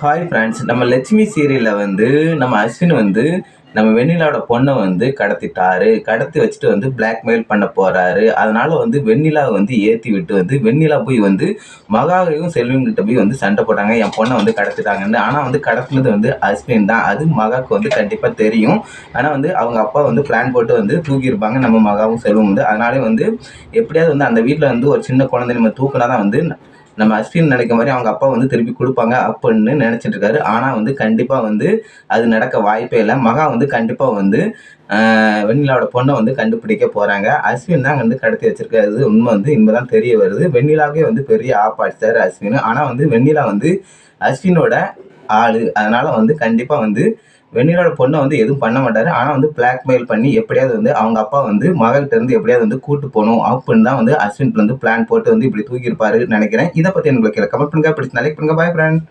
Hi friends நம்ம லட்சுமி சீரியலில் வந்து நம்ம அஸ்வின் வந்து நம்ம வெண்ணிலாவோட பொண்ணை வந்து கடத்திட்டாரு. கடத்தி வச்சுட்டு வந்து பிளாக்மெயில் பண்ண போகிறாரு அதனால் வந்து வெண்ணிலாவை வந்து ஏற்றி விட்டு வந்து வெண்ணிலா போய் வந்து மகாவையும் செல்வம் கிட்ட போய் வந்து சண்டை போட்டாங்க. என் பொண்ணை வந்து கடத்திட்டாங்கன்னு. ஆனால் வந்து கடத்தினது வந்து அஸ்வின் தான். அது மகாவுக்கு வந்து கண்டிப்பாக தெரியும். ஆனால் வந்து அவங்க அப்பா வந்து பிளான் போட்டு வந்து தூக்கியிருப்பாங்க. நம்ம மகாவும் செல்வம் வந்து. அதனாலே வந்து எப்படியாவது வந்து அந்த வீட்டில் வந்து ஒரு சின்ன குழந்தை நம்ம தூக்குனா தான் வந்து நம்ம அஸ்வின் நினைக்க மாதிரி அவங்க அப்பா வந்து திருப்பி கொடுப்பாங்க அப்படின்னு நினச்சிட்டு இருக்காரு ஆனால் வந்து கண்டிப்பாக வந்து அது நடக்க வாய்ப்பே இல்லை. மகா வந்து கண்டிப்பாக வந்து வெண்ணிலாவோட பொண்ணை வந்து கண்டுபிடிக்க போகிறாங்க அஸ்வின் தான் வந்து கடத்தி வச்சிருக்காரு உண்மை வந்து இன்பதான் தெரிய வருது. வெண்ணிலாவே வந்து பெரிய ஆப்பாடிச்சாரு அஸ்வின் ஆனால் வந்து வெண்ணிலா வந்து அஸ்வினோட ஆளு. அதனால் வந்து கண்டிப்பாக வந்து வெண்ணிலோட பொண்ணை வந்து எதுவும் பண்ண மாட்டார். ஆனால் வந்து பிளாக்மெயில் பண்ணி எப்படியாவது வந்து அவங்க அப்பா வந்து மகக்கிட்ட இருந்து எப்படியாவது வந்து கூட்டு போகணும். அப்படின்னு தான் வந்து அஸ்வின் வந்து பிளான் போட்டு வந்து இப்படி தூக்கியிருப்பாரு நினைக்கிறேன். இதை பற்றி எனக்கு கமெண்ட் பண்ணுங்க. பிடிச்சி நாளைக்கு பண்ணுங்க. பாய் ஃப்ரெண்ட்